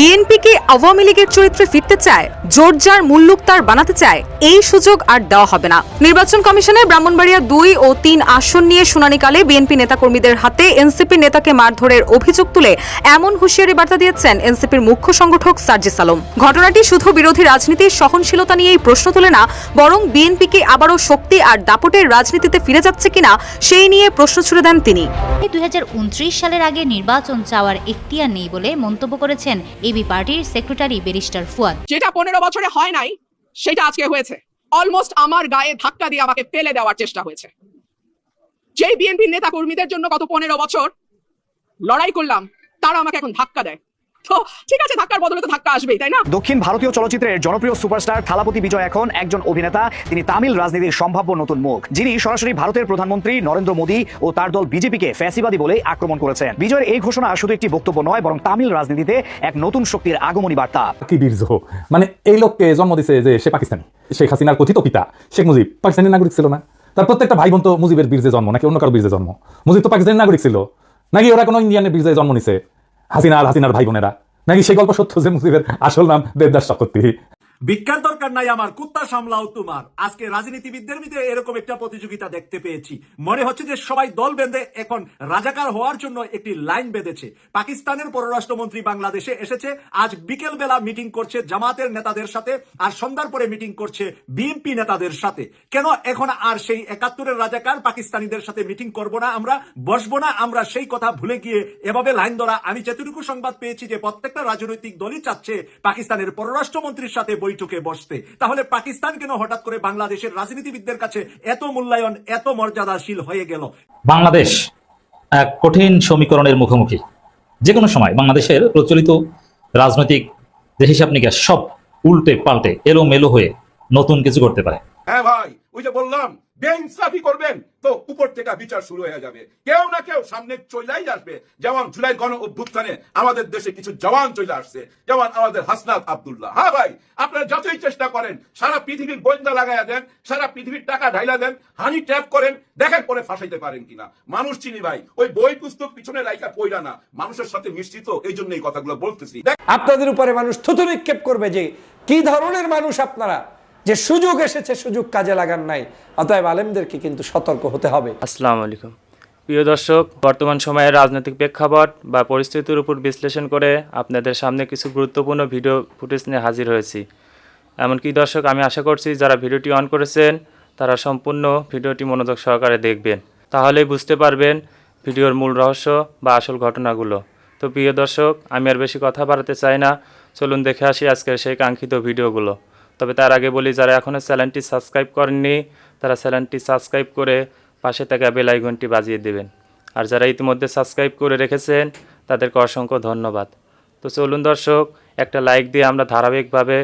বিএনপিকে আওয়ামী লীগের চরিত্রে ফিরতে চায় জোর যার মুল্লুক তার বানাতে চায়, এই সুযোগ আর দেওয়া হবে না। নির্বাচন কমিশনে ব্রাহ্মণবাড়িয়া দুই ও তিন আসন নিয়ে শুনানিকালে বিএনপি নেতাকর্মীদের হাতে এনসিপি নেতাকে মারধরের অভিযোগ তুলে এমন হুঁশিয়ারি বার্তা দিয়েছেন এনসিপির মুখ্য সংগঠক সার্জিস আলম। ঘটনাটি শুধু বিরোধী রাজনীতির সহনশীলতা নিয়েই প্রশ্ন তোলে না, বরং বিএনপিকে আবারও শক্তি আর দাপটের রাজনীতিতে ফিরে যাচ্ছে কিনা সেই নিয়ে প্রশ্ন ছুড়ে দেন তিনি। দুই হাজার উনত্রিশ সালের আগে নির্বাচন চাওয়ার এখতিয়ার নেই বলে মন্তব্য করেছেন এবি পার্টির সেক্রেটারি ব্যারিস্টার ফুয়াদ। যেটা পনেরো বছরে হয় নাই, সেটা আজকে হয়েছে। অলমোস্ট আমার গায়ে ধাক্কা দিয়ে আমাকে ফেলে দেওয়ার চেষ্টা হয়েছে। যেই বিএনপি নেতা কর্মীদের জন্য গত পনেরো বছর লড়াই করলাম, তারা আমাকে এখন ধাক্কা দেয়। তো ঠিক আছে ধাক্কার বদলে তো ধাক্কা আসবেই তাই না? দক্ষিণ ভারতীয় চলচ্চিত্রের জনপ্রিয় সুপারস্টার থালাপতি বিজয় এখন একজন অভিনেতা। তিনি তামিল রাজনীতির সম্ভাব্য নতুন মুখ যিনি সরাসরি ভারতের প্রধানমন্ত্রী নরেন্দ্র মোদী ও তার দল বিজেপিকে ফ্যাসিবাদী বলে আক্রমণ করেছেন। বিজয়ের এই ঘোষণা শুধু একটি বক্তব্য নয় বরং তামিল রাজনীতিতে এক নতুন শক্তির আগমনী বার্তা। কি বীর্য। মানে এই লোককে জন্ম দিছে যে সে পাকিস্তানি শেখ হাসিনার কথিত পিতা শেখ মুজিব। পাকিস্তানি নাগরিক ছিল না। তার প্রত্যেকটা ভাই বোন তো মুজিবের বীর্যে জন্ম নাকি অন্য কারও বীর্যে জন্ম? মুজিব তো পাকিস্তানি নাগরিক ছিল। নাকি ওরা কোনো ইন্ডিয়ানের বীর্যে জন্ম নিছে? হাসিনা আর হাসিনার ভাই বোনেরা। নাকি সেই গল্প সত্য যে মুজিবের আসল নাম দেবদাস চক্রবর্তী ভিক্ষার দরকার নাই আমার, কুত্তা সামলাও তোমার। আজকে রাজনীতিবিদদের মধ্যে এরকম একটা প্রতিযোগিতা দেখতে পেয়েছি। মনে হচ্ছে যে সবাই দল বেঁধে এখন রাজাকার হওয়ার জন্য একটি লাইন বেঁধেছে। পাকিস্তানের পররাষ্ট্রমন্ত্রী বাংলাদেশে এসেছে, আজ বিকেল বেলা মিটিং করছে জামাতের নেতাদের সাথে আর সন্ধ্যার পরে মিটিং করছে বিএনপি নেতাদের সাথে। কেন এখন আর সেই একাত্তরের রাজাকার পাকিস্তানিদের সাথে মিটিং করব না আমরা, বসবো না আমরা সেই কথা ভুলে গিয়ে এভাবে লাইন ধরা? আমি যেটুকু সংবাদ পেয়েছি যে প্রত্যেকটা রাজনৈতিক দলই চাচ্ছে পাকিস্তানের পররাষ্ট্রমন্ত্রীর সাথে বৈঠকে বসতে। তাহলে পাকিস্তান কেন হঠাৎ করে বাংলাদেশের রাজনীতিবিদদের কাছে এত মূল্যায়ন এত মর্যাদাশীল হয়ে গেল? বাংলাদেশ এক কঠিন সমীকরণের মুখোমুখি। যে কোনো সময় বাংলাদেশের প্রচলিত রাজনৈতিক যে হিসাব নিকাশ সব উল্টে পাল্টে এলো মেলো হয়ে নতুন কিছু করতে পারে। হ্যাঁ ভাই ওই যে বললাম বেইনসাফি করবেন। তো উপর থেকে বিচার শুরু হয়ে যাবে। কেউ না কেউ সামনে চলেই আসবে। যেমন জুলাই গণ অভ্যুত্থানে আমাদের দেশে কিছু জওয়ান চলে আসছে। যেমন আমাদের হাসনাত আব্দুল্লাহ। হ্যাঁ ভাই, আপনারা যতই চেষ্টা করেন, সারা পৃথিবীর বন্ধা লাগাইয়া দেন, সারা পৃথিবীর টাকা ঢাইলা দেন, হানি ট্যাপ করেন দেখেন পরে ফাঁসাইতে পারেন কিনা? মানুষ চিনি ভাই, ওই বই পুস্তক পিছনে লাইকা পইরা না। মানুষের সাথে মিশ্রিত এই জন্য এই কথাগুলো বলতেছি। আপনাদের উপরে মানুষ থুতু নিক্ষেপ করবে যে, কি ধরনের মানুষ আপনারা? যে সুযোগ এসেছে, সুযোগ কাজে লাগান নাই। অতএব আলেমদেরকে কিন্তু সতর্ক হতে হবে। আসসালামু আলাইকুম। প্রিয় দর্শক, বর্তমান সময়ের রাজনৈতিক প্রেক্ষাপট বা পরিস্থিতির উপর বিশ্লেষণ করে আপনাদের সামনে কিছু গুরুত্বপূর্ণ ভিডিও ফুটেজ নিয়ে হাজির হয়েছি। এমনকি দর্শক, আমি আশা করছি যারা ভিডিওটি অন করেছেন, তারা সম্পূর্ণ ভিডিওটি মনোযোগ সহকারে দেখবেন। তাহলেই বুঝতে পারবেন ভিডিওর মূল রহস্য বা আসল ঘটনাগুলো। তো প্রিয় দর্শক, আমি আর বেশি কথা বাড়াতে চাই না। চলুন দেখে আসি আজকের সেই কাঙ্ক্ষিত ভিডিওগুলো। তবে তার আগে বলি, যারা এখনও চ্যানেলটি সাবস্ক্রাইব করেননি, তারা চ্যানেলটি সাবস্ক্রাইব করে পাশে থাকা বেল আইকনটি বাজিয়ে দেবেন। আর যারা ইতিমধ্যে সাবস্ক্রাইব করে রেখেছেন, তাদেরকে অসংখ্য ধন্যবাদ। তো চলুন দর্শক, একটা লাইক দিয়ে আমরা ধারাবাহিকভাবে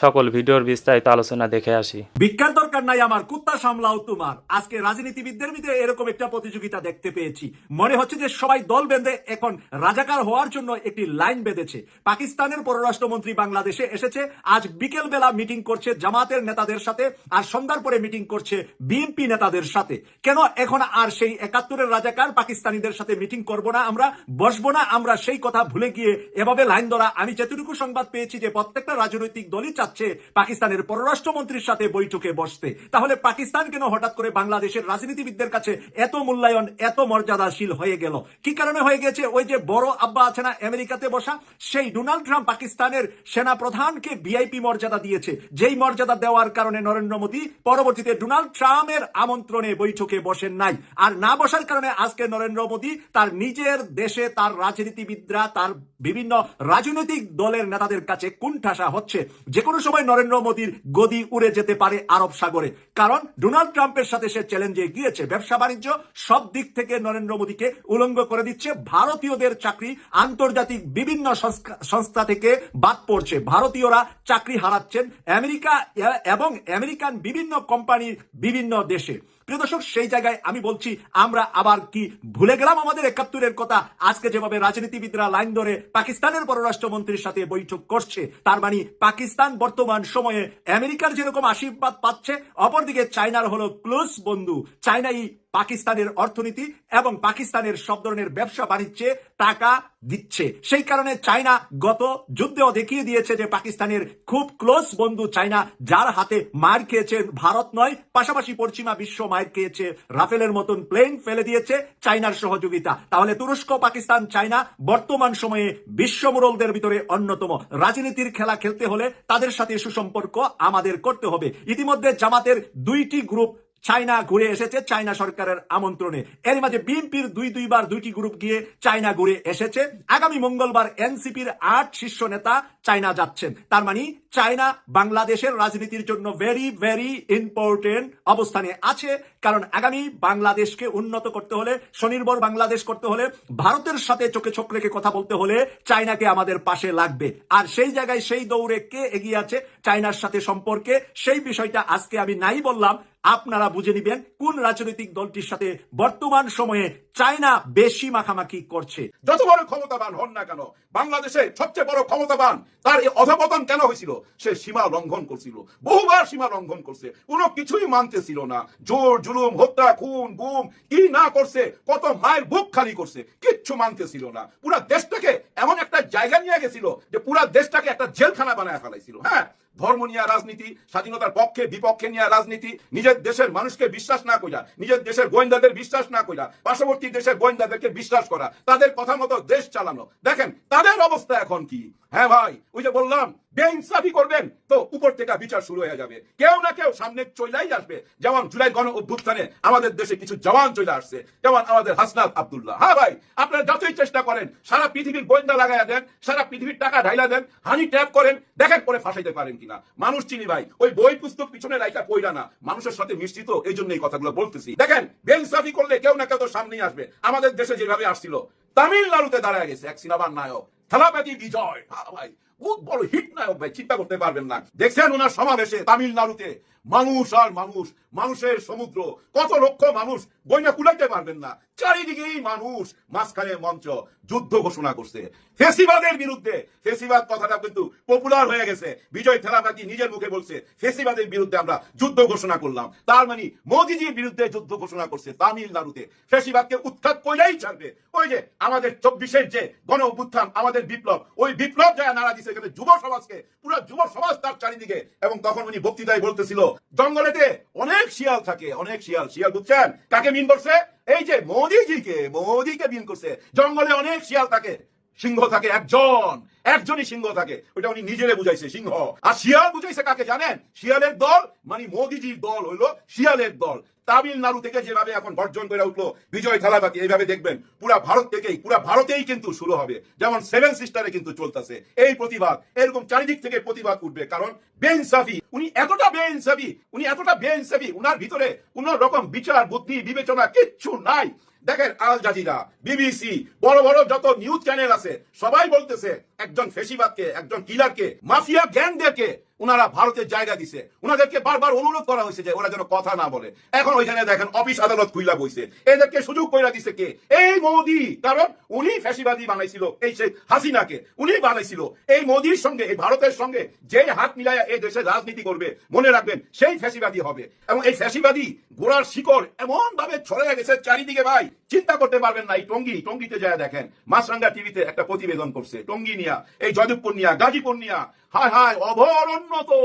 সকল ভিডিওর বিস্তারিত আলোচনা দেখে আসি। ভিক্ষার দরকার নাই আমার, কুত্তা সামলাও তোমার। আজকে রাজনীতিবিদদের মধ্যে এরকম একটা প্রতিযোগিতা দেখতে পেয়েছি। মনে হচ্ছে যে সবাই দল বেঁধে এখন রাজাকার হওয়ার জন্য একটি লাইন বেঁধেছে। পাকিস্তানের পররাষ্ট্রমন্ত্রী বাংলাদেশে এসেছে, আজ বিকেল বেলা মিটিং করছে জামাতের নেতাদের সাথে আর সন্ধ্যার পরে মিটিং করছে বিএনপি নেতাদের সাথে। কেন এখন আর সেই একাত্তরের রাজাকার পাকিস্তানিদের সাথে মিটিং করব না আমরা, বসবো না আমরা সেই কথা ভুলে গিয়ে এভাবে লাইন ধরা? আমি যেটুকু সংবাদ পেয়েছি যে প্রত্যেকটা রাজনৈতিক দলই চাচ্ছে পাকিস্তানের পররাষ্ট্রমন্ত্রীর সাথে বৈঠকে বসতে। তাহলে পাকিস্তান কেন হঠাৎ করে বাংলাদেশের রাজনীতিবিদদের কাছে এত মূল্যায়ন, এত মর্যাদাশীল হয়ে গেল? কি কারণে হয়ে গেছে ওই যে বড় আব্বা আছে না, আমেরিকাতে বসা, সেই ডোনাল্ড ট্রাম্প পাকিস্তানের সেনা প্রধানকে ভিআইপি মর্যাদা দিয়েছে। যেই মর্যাদা দেওয়ার কারণে নরেন্দ্র মোদী পরবর্তীতে ডোনাল্ড ট্রাম্পের আমন্ত্রণে বৈঠকে বসেন নাই। আর না বসার কারণে আজকে নরেন্দ্র মোদী তার নিজের দেশে তার রাজনীতিবিদরা, তার বিভিন্ন রাজনৈতিক দলের নেতাদের কাছে কুণ্ঠাসা হচ্ছে। যে কোনো সময় নরেন্দ্র মোদীর গদি উড়ে যেতে পারে আরব সাগরে। কারণ ডোনাল্ড ট্রাম্পের সাথে সে চ্যালেঞ্জে গিয়েছে। ব্যবসা বাণিজ্য সব দিক থেকে নরেন্দ্র মোদীকে উলঙ্গ করে দিচ্ছে। ভারতীয়দের চাকরি আন্তর্জাতিক বিভিন্ন সংস্থা- থেকে বাদ পড়ছে। ভারতীয়রা চাকরি হারাচ্ছেন। আমেরিকা, এবং আমেরিকান বিভিন্ন কোম্পানির বিভিন্ন দেশে। প্রিয় দর্শক, সেই জায়গায় আমি বলছি, আমরা আবার কি ভুলে গেলাম আমাদের একাত্তরের কথা? আজকে যেভাবে রাজনীতিবিদরা লাইন ধরে পাকিস্তানের পররাষ্ট্রমন্ত্রীর সাথে বৈঠক করছে, তার মানে পাকিস্তান বর্তমান সময়ে আমেরিকার যেরকম আশীর্বাদ পাচ্ছে, অপরদিকে চায়নার হলো ক্লোজ বন্ধু। চায়নাই পাকিস্তানের অর্থনীতি এবং পাকিস্তানের সব ধরনের ব্যবসা বাণিজ্যে টাকা দিচ্ছে। সেই কারণে চায়না গত যুদ্ধেও দেখিয়ে দিয়েছে যে পাকিস্তানের খুব ক্লোজ বন্ধু চায়না, যার হাতে মার খেয়েছে ভারত নয়, পাশাপাশি পশ্চিমা বিশ্ব মার খেয়েছে রাফেলের মতন প্লেন ফেলে দিয়েছে চায়নার সহযোগিতা। তাহলে তুরস্ক, পাকিস্তান, চায়না বর্তমান সময়ে বিশ্ব বিশ্বমুরলদের ভিতরে অন্যতম। রাজনীতির খেলা খেলতে হলে তাদের সাথে সুসম্পর্ক আমাদের করতে হবে। ইতিমধ্যে জামাতের দুইটি গ্রুপ চায়না ঘুরে এসেছে চায়না সরকারের আমন্ত্রণে। এর মাঝে বিএনপির দুই দুইবার দুইটি গ্রুপ গিয়ে চায়না ঘুরে এসেছে। আগামী মঙ্গলবার এনসিপির আট শীর্ষ নেতা চায়না যাচ্ছেন। তার মানে চায়না বাংলাদেশের রাজনীতির জন্য ভেরি ভেরি ইম্পর্টেন্ট অবস্থানে আছে। কারণ আগামী বাংলাদেশকে উন্নত করতে হলে, স্বনির্ভর বাংলাদেশ করতে হলে, ভারতের সাথে চোখে চোখ রেখে কথা বলতে হলে চায়নাকে আমাদের পাশে লাগবে। আর সেই জায়গায় সেই দৌড়ে কে এগিয়ে আছে, চায়নার সাথে সম্পর্কে সেই বিষয়টা আজকে আমি নাই বললাম। আপনারা বুঝে নিবেন কোন রাজনৈতিক দলটির সাথে বর্তমান সময়ে চায়না বেশি মাখামাখি করছে। যত বড় ক্ষমতাবান হন না কেন, বাংলাদেশে সবচেয়ে বড় ক্ষমতাবান তার এই অধপতন কেন হয়েছিল? সে সীমা লঙ্ঘন করছিল। বহুবার সীমা লঙ্ঘন করছে। কোনো কিছুই মানতেছিল না। জোর জুলুম, হত্যা, খুন, গুম, কি না করছে, কত মায়ের বুক খালি করছে, কিচ্ছু মানতেছিল না। পুরা দেশটাকে এমন একটা জায়গা নিয়ে গেছিল যে পুরা দেশটাকে একটা জেলখানা বানায় ফেলাইছিল হ্যাঁ? ধর্ম নিয়ে রাজনীতি, স্বাধীনতার পক্ষে, বিপক্ষে নিয়ে রাজনীতি, নিজের দেশের মানুষকে বিশ্বাস না কইরা, নিজের দেশের গোয়েন্দাদের বিশ্বাস না কইরা, পার্শ্ববর্তী দেশের গোয়েন্দাদেরকে বিশ্বাস করা, তাদের কথা মতো দেশ চালানো। দেখেন, তাদের অবস্থা এখন কি? হ্যাঁ ভাই, ওই যে বললাম, বেইনসাফি করবেন তো উপর থেকে বিচার শুরু হয়ে যাবে। কেউ না কেউ সামনে চলেই আসবে। যেমন জুলাই গণ অভ্যুত্থানে আমাদের দেশে কিছু জওয়ান চলে আসছে, যেমন আমাদের হাসনাত আব্দুল্লাহ। হ্যাঁ ভাই, আপনারা যতই চেষ্টা করেন, সারা পৃথিবীর গোয়েন্দা লাগাইয়া দেন, সারা পৃথিবীর টাকা ঢাইলা দেন, হানি ট্যাপ করেন, দেখেন পরে ফাঁসাইতে পারেন কিনা। মানুষ চিনি ভাই, ওই বই পুস্তক পিছনে লাইকা কইরা না, মানুষের সাথে মিশ্রিত এই জন্য এই কথাগুলো বলতেছি। দেখেন বেইনসাফি করলে কেউ না কেউ তো সামনেই আসবে। আমাদের দেশে যেভাবে আসছিল, তামিলনাড়ুতে দাঁড়ায় গেছে এক সিনেমার নায়ক, থালাপাতি বিজয়। ভাই, বহুত বড় হিট নায়ক ভাই, চিন্তা করতে পারবেন না। দেখছেন ওনার সমাবেশে তামিলনাড়ুতে। মানুষ আর মানুষ, মানুষের সমুদ্র। কত লক্ষ মানুষ বইনা কুলাইতে পারবেন না। চারিদিকেই মানুষ মাঝখানে মঞ্চ যুদ্ধ ঘোষণা করছে। ফেসিবাদের বিরুদ্ধে, ফেসিবাদ কথাটা কিন্তু পপুলার হয়ে গেছে। বিজয় থেলাপাতি নিজের মুখে বলছে, ফেসিবাদের বিরুদ্ধে আমরা যুদ্ধ ঘোষণা করলাম। তার মানে মোদিজির বিরুদ্ধে যুদ্ধ ঘোষণা করছে তামিলনাড়ুতে ফেসিবাদকে উৎখাত কইলেই ছাড়বে। ওই যে আমাদের চব্বিশের যে গণ অভ্যুত্থান, আমাদের বিপ্লব, ওই বিপ্লব যায় নারা দিছে, এখানে যুব সমাজকে, পুরো যুব সমাজ তার চারিদিকে। এবং তখন উনি বক্তৃতায় বলতেছিল জঙ্গলেতে অনেক শিয়াল থাকে, অনেক শিয়াল। শিয়াল বুঝছেন? কাকে মিন করছে? এই যে মোদিজিকে, মোদিকে মিন করছে। জঙ্গলে অনেক শিয়াল থাকে। সিংহ থাকে একজন, একজনই সিংহ থাকে। ওটা উনি নিজেরে বুঝাইছে, সিংহ। আর শিয়াল বুঝাইছে কাকে জানেন? শিয়ালের দল মানে মোদিজির দল হইল শিয়ালের দল। তামিলনাড়ু থেকে যেভাবে এখন গর্জন করে উঠল, বিজয় থালাপাতি এইভাবে দেখবেন, পুরা ভারত থেকেই, পুরা ভারতেই কিন্তু শুরু হবে। যেমন সেভেন সিস্টারে কিন্তু চলতেছে, এই প্রতিবাদ। এরকম চারিদিক থেকে প্রতিবাদ উঠবে, কারণ বেইনসাফি, উনি এতটা বেইনসাফি, উনি এতটা বেইনসাফি, উনার ভিতরে কোন রকম বিচার, বুদ্ধি, বিবেচনা কিচ্ছু নাই। দেখেন আল জাজিরা, বিবিসি, বড় বড় যত নিউজ চ্যানেল আছে, সবাই বলতেছে, একজন ফেসিবাদকে, একজন কিলারকে, মাফিয়া গ্যাংদেরকে উনারা ভারতের জায়গা দিছে। উনাদেরকে বারবার অনুরোধ করা হয়েছে যে ওরা যেন কথা না বলে। এখন ওইখানে দেখেন অফিস আদালত খুইলা বইছে। এদেরকে সুযোগ কইরা দিছে কে? এই মোদি! কারণ উনি ফ্যাসিবাদী বানাইছিল এই সেই হাসিনাকে। উনি বানাইছিল। এই মোদির সঙ্গে, এই ভারতের সঙ্গে যে হাত মিলাইয়া এই দেশের রাজনীতি করবে, মনে রাখবেন সেই ফ্যাসিবাদী হবে। এবং এই ফ্যাসিবাদী গোড়ার শিকড় এমন ভাবে ছড়ে গেছে চারিদিকে ভাই। চিন্তা করতে পারবেন না, এই টঙ্গি, টঙ্গিতে যায় দেখেন। মাছরাঙ্গা টিভিতে একটা প্রতিবেদন করছে। টঙ্গি নিয়া, এই জয়দেবপুর নিয়া, গাজীপুর নিয়া হায় হায় অরণ্য তো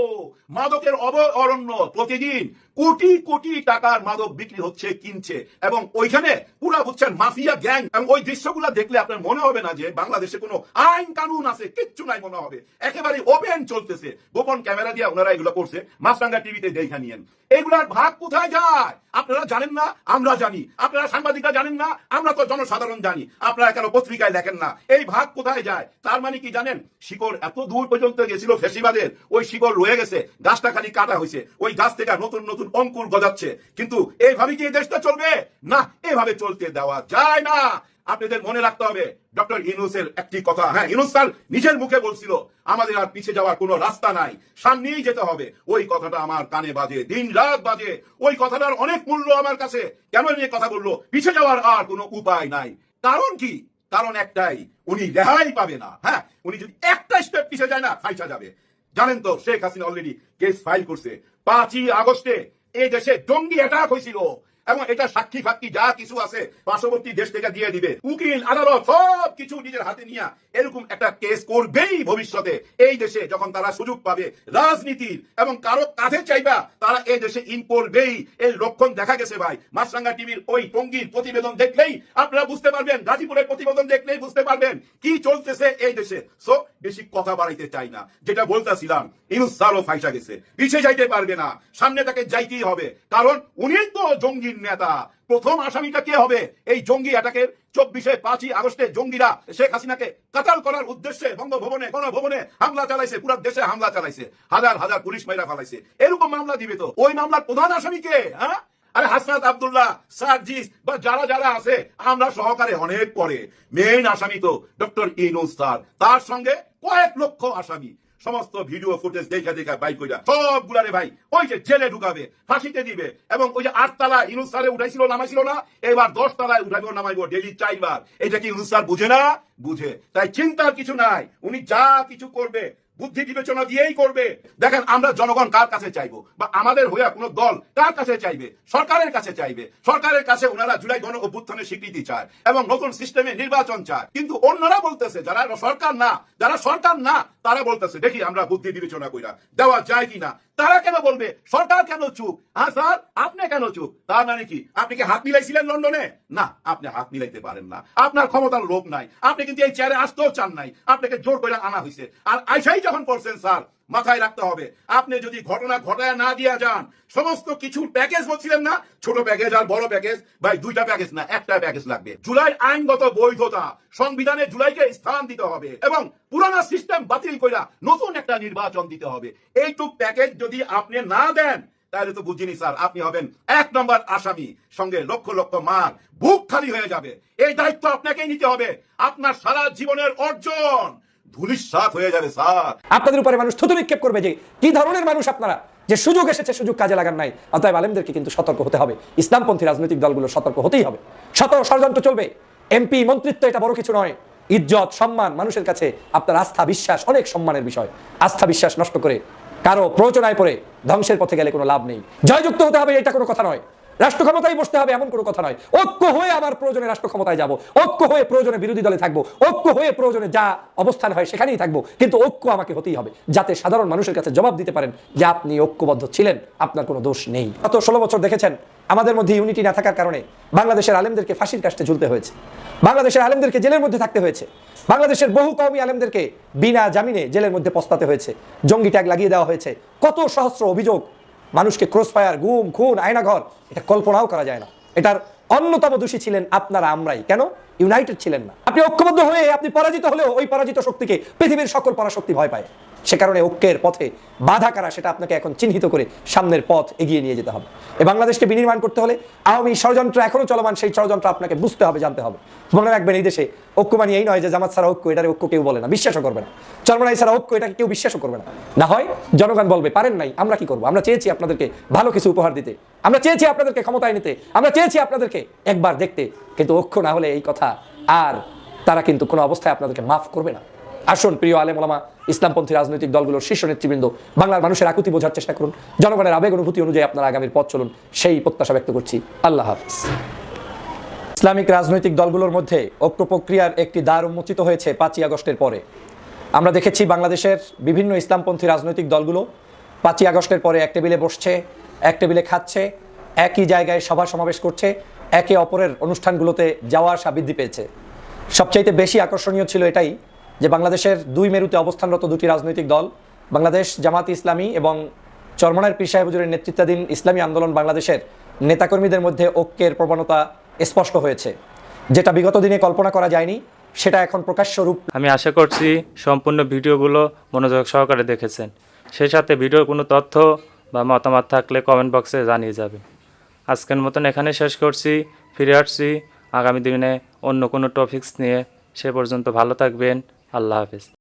মাদকের অভরণ্য প্রতিদিন কোটি কোটি টাকার মাদক বিক্রি হচ্ছে, কিনছে। এবং ওইখানে পুরা বুঝছেন, মাফিয়া গ্যাং। এবং ওই দৃশ্যগুলো দেখলে আপনার মনে হবে না যে বাংলাদেশে কোনো আইন কানুন আছে, কিচ্ছু নাই মনে হবে। একেবারে ওপেন চলতেছে। গোপন ক্যামেরা দিয়ে ওনারা এগুলো করছে মাছরাঙ্গা টিভিতে দেখা নিয়েন। এগুলার ভাগ কোথায় যায়? আপনারা জানেন না, আমরা জানি। আপনারা সাংবাদিকরা জানেন না, আমরা তো জনসাধারণ জানি। আপনারা কেন পত্রিকায় লেখেন না? এই ভাগ কোথায় যায়? তার মানে কি জানেন? শিকড় এত দূর পর্যন্ত গেছিল ফেসিবাদের, ওই শিকড় রয়ে গেছে, গাছটা খালি কাটা হয়েছে। ওই গাছ থেকে নতুন নতুন অঙ্কুর গজাচ্ছে। কিন্তু এইভাবে কি দেশটা চলবে? না এভাবে চলতে দেওয়া যায় না। আপনাদের মনে রাখতে হবে, ডক্টর ইনুসের একটি কথা। হ্যাঁ ইনুস স্যার নিজের মুখে বলছিল, আমাদের আর পিছিয়ে যাওয়ার কোনো রাস্তা নাই। সামনেই যেতে হবে। ওই কথাটা আমার কানে বাজে দিন রাত বাজে। ওই কথাটার অনেক মূল্য আমার কাছে। কেন নিয়ে কথা বলল? পিছিয়ে যাওয়ার আর কোনো উপায় নাই। কারণ কি? কারণ একটাই, উনি রেহাই পাবে না। হ্যাঁ উনি যদি একটা স্টেপ পিছিয়ে যায় না, ফাইসা যাবে। জানেন তো, Sheikh Hasina already case file করছে। পাঁচই আগস্টে এই দেশে জঙ্গি অ্যাটাক হয়েছিল। এবং এটা সাক্ষী ফাক্ষী যা কিছু আছে পার্শ্ববর্তী দেশ থেকে দিয়ে দিবে। উকিল, আদালত সব কিছু নিজের হাতে নিয়ে এরকম একটা কেস করবেই ভবিষ্যতে। এই দেশে যখন তারা সুযোগ পাবে রাজনীতির এবং কারও কাঁধে চাইবা, তারা এই দেশে ইন করবেই। এর লক্ষণ দেখা গেছে ভাই। মাছরাঙ্গা টিভির ওই টঙ্গির প্রতিবেদন দেখলেই আপনারা বুঝতে পারবেন, গাজীপুরের প্রতিবেদন দেখলেই বুঝতে পারবেন কি চলতেছে এই দেশে। সো, বেশি কথা বাড়াইতে চাই না। যেটা বলতেছিলাম ইনুস স্যারও ফাইসা গেছে। পিছিয়ে যাইতে পারবে না। সামনে তাকে যাইতেই হবে। কারণ উনি তো জঙ্গির নেতা। প্রথম আসামিটা কে হবে? এই জঙ্গি অ্যাটাকের চব্বিশে পাঁচই আগস্টে জঙ্গিরা শেখ হাসিনাকে কাতাল করার উদ্দেশ্যে বঙ্গভবনে, গণভবনে হামলা চালাইছে, পুরো দেশে হামলা চালাইছে। হাজার হাজার পুলিশ মাইরা ফালাইছে। এরকম মামলা দিবে তো। ওই মামলার প্রধান আসামি কে? হ্যাঁ? আরে হাসনাত আব্দুল্লাহ, সার্জিস, বা যারা যারা আছে, আমরা সহকারে অনেক পরে। মেইন আসামি তো ডক্টর ইনুস স্যার। তার সঙ্গে কয়েক লক্ষ আসামি। সমস্ত ভিডিও ফুটেজ দেখা দেখা বাই কইরা সবগুলারে ভাই, ওই যে জেলে ঢুকাবে, ফাঁসিতে দিবে এবং ওই যে আটতলা ইনুস স্যারে উঠাইছিল, নামাইছিল না, এবার দশ তলায় উঠাইবো, নামাইবো ডেলি চাইবার এটা কি ইনুস স্যার বুঝে না? বুঝে। তাই চিন্তার কিছু নাই। উনি যা কিছু করবে বুদ্ধি বিবেচনা দিয়েই করবে। দেখেন, আমরা জনগণ কার কাছে চাইব? বা আমাদের হইয়া কোনো দল কার কাছে চাইবে? সরকারের কাছে চাইবে। সরকারের কাছে ওনারা জুলাই গণ অভ্যুত্থানের স্বীকৃতি চায় এবং নতুন সিস্টেমে নির্বাচন চায়। কিন্তু অন্যরা বলতেছে, যারা সরকার না, যারা সরকার না, তারা বলতেছে, দেখি, আমরা বুদ্ধি বিবেচনা কইরা দেওয়া যায় কিনা? তারা কেন বলবে? সরকার কেন চুপ? হ্যাঁ স্যার, আপনি কেন চুপ? তার মানে কি? আপনি কি হাত মিলাইছিলেন লন্ডনে? না, আপনি হাত মিলাইতে পারেন না। আপনার ক্ষমতার লোভ নাই। আপনি কিন্তু এই চেয়ারে আসতেও চান নাই। আপনাকে জোর করে আনা হয়েছে আর আইসাই যখন করছেন স্যার মাথায় রাখতে হবে। আপনি যদি ঘটনা ঘটায় না দিয়া যান, সমস্ত কিছু প্যাকেজ বলছিলেন না? ছোট প্যাকেজ আর বড় প্যাকেজ ভাই, দুইটা প্যাকেজ না, একটা প্যাকেজ লাগবে। জুলাই আইনগত বৈধতা, সংবিধানে জুলাইকে স্থান দিতে হবে এবং পুরানা সিস্টেম বাতিল কইরা নতুন একটা নির্বাচন দিতে হবে। এইটুক প্যাকেজ যদি আপনি না দেন, তাহলে তো বুঝিনি স্যার, আপনি হবেন এক নম্বর আসামি, সঙ্গে লক্ষ লক্ষ মার বুক খালি হয়ে যাবে। এই দায়িত্ব আপনাকেই নিতে হবে। আপনার সারা জীবনের অর্জন। হয়ে যাবে আপনাদের উপরে মানুষ থুতু নিক্ষেপ করবে যে, কি ধরনের মানুষ আপনারা? যে সুযোগ এসেছে, সুযোগ কাজে নাই। অতএব আলেমদেরকে কিন্তু সতর্ক হতে হবে। ইসলামপন্থী রাজনৈতিক দলগুলো সতর্ক হতেই হবে। শত ষড়যন্ত্র চলবে। এমপি মন্ত্রিত্ব এটা বড় কিছু নয়। ইজ্জত, সম্মান, মানুষের কাছে আপনার আস্থা, বিশ্বাস অনেক সম্মানের বিষয়। আস্থা, বিশ্বাস নষ্ট করে কারও প্রয়োজনায় পড়ে ধ্বংসের পথে গেলে কোনো লাভ নেই। জয়যুক্ত হতে হবে এটা কোনো কথা নয়। রাষ্ট্র ক্ষমতায় বসতে হবে এমন কোনো কথা নয়। ঐক্য হয়ে আমার প্রয়োজনে রাষ্ট্র ক্ষমতায় যাব। ঐক্য হয়ে প্রয়োজনে বিরোধী দলে থাকব। ঐক্য হয়ে প্রয়োজনে যা অবস্থান হয় সেখানেই থাকব। কিন্তু ঐক্য আমাকে হতেই হবে, যাতে সাধারণ মানুষের কাছে জবাব দিতে পারেন যে আপনি ঐক্যবদ্ধ ছিলেন, আপনার কোনো দোষ নেই। গত ষোলো বছর দেখেছেন, আমাদের মধ্যে ইউনিটি না থাকার কারণে বাংলাদেশের আলেমদেরকে ফাঁসির কাষ্টে ঝুলতে হয়েছে। বাংলাদেশের আলেমদেরকে জেলের মধ্যে থাকতে হয়েছে। বাংলাদেশের বহু কওমি আলেমদেরকে বিনা জামিনে জেলের মধ্যে পস্তাতে হয়েছে। জঙ্গি ট্যাগ লাগিয়ে দেওয়া হয়েছে। কত সহস্র অভিযোগ মানুষকে ক্রস ফায়ার গুম, খুন, আয়নাঘর, এটা কল্পনাও করা যায় না। এটার অন্যতম দোষী ছিলেন আপনারা, আমরাই। কেন? ইউনাইটেড ছিলেন না। আপনি ঐক্যবদ্ধ হয়ে আপনি পরাজিত হলেও ওই পরাজিত শক্তিকে পৃথিবীর সকল পরাশক্তি ভয় পায়। সে কারণে ঐক্যের পথে বাধা কারা সেটা আপনাকে এখন চিহ্নিত করে সামনের পথ এগিয়ে নিয়ে যেতে হবে। এ বাংলাদেশকে বিনির্মাণ করতে হলে আওয়ামী ষড়যন্ত্র এখনও চলমান, সেই ষড়যন্ত্র আপনাকে বুঝতে হবে, জানতে হবে। মনে রাখবেন এই দেশে ঐক্য মানে এই নয় যে জামাত ছাড়া ঐক্য, এটারে ঐক্য কেউ বলে না, বিশ্বাসও করবে না। চরমনাই ছাড়া ঐক্য, এটাকে কেউ বিশ্বাসও করবে না। না হয় জনগণ বলবে, পারেন নাই, আমরা কি করব? আমরা চেয়েছি আপনাদেরকে ভালো কিছু উপহার দিতে। আমরা চেয়েছি আপনাদেরকে ক্ষমতায় নিতে। আমরা চেয়েছি আপনাদেরকে একবার দেখতে। কিন্তু ঐক্য না হলে এই কথা আর তারা কিন্তু কোনো অবস্থায় আপনাদেরকে মাফ করবে না। আসুন, প্রিয় আলেম ওলামা, ইসলামপন্থী রাজনৈতিক দলগুলোর শীর্ষ নেতৃবৃন্দ, বাংলার মানুষের আকুতি বোঝার চেষ্টা করুন। জনগণের আবেগ অনুভূতি অনুযায়ী আপনারা আগামীর পথ চলুন। সেই প্রত্যাশা ব্যক্ত করছি। আল্লাহ হাফিজ। ইসলামিক রাজনৈতিক দলগুলোর মধ্যে ঐক্য প্রক্রিয়ার একটি দ্বার উন্মোচিত হয়েছে পাঁচই আগস্টের পরে। আমরা দেখেছি বাংলাদেশের বিভিন্ন ইসলামপন্থী রাজনৈতিক দলগুলো পাঁচই আগস্টের পরে এক টেবিলে বসছে, এক টেবিলে খাচ্ছে, একই জায়গায় সভা সমাবেশ করছে। একে অপরের অনুষ্ঠানগুলোতে যাওয়া আসা বৃদ্ধি পেয়েছে। সবচাইতে বেশি আকর্ষণীয় ছিল এটাই যে বাংলাদেশের দুই মেরুতে অবস্থানরত দুটি রাজনৈতিক দল, বাংলাদেশ জামাত ইসলামী এবং চরমনার পীর সাহেব হুজুরের নেতৃত্বাধীন ইসলামী আন্দোলন বাংলাদেশের নেতাকর্মীদের মধ্যে ঐক্যের প্রবণতা স্পষ্ট হয়েছে। যেটা বিগত দিনে কল্পনা করা যায়নি, সেটা এখন প্রকাশ্য রূপ আমি আশা করছি সম্পূর্ণ ভিডিওগুলো মনোযোগ সহকারে দেখেছেন। সেই সাথে ভিডিওর কোনো তথ্য বা মতামত থাকলে কমেন্ট বক্সে জানিয়ে যাবেন আজকের মতন এখানে শেষ করছি, ফিরে আসছি। আগামী দিনে অন্য কোনো টপিকস নিয়ে সে পর্যন্ত ভালো থাকবেন। আল্লাহ হাফেজ।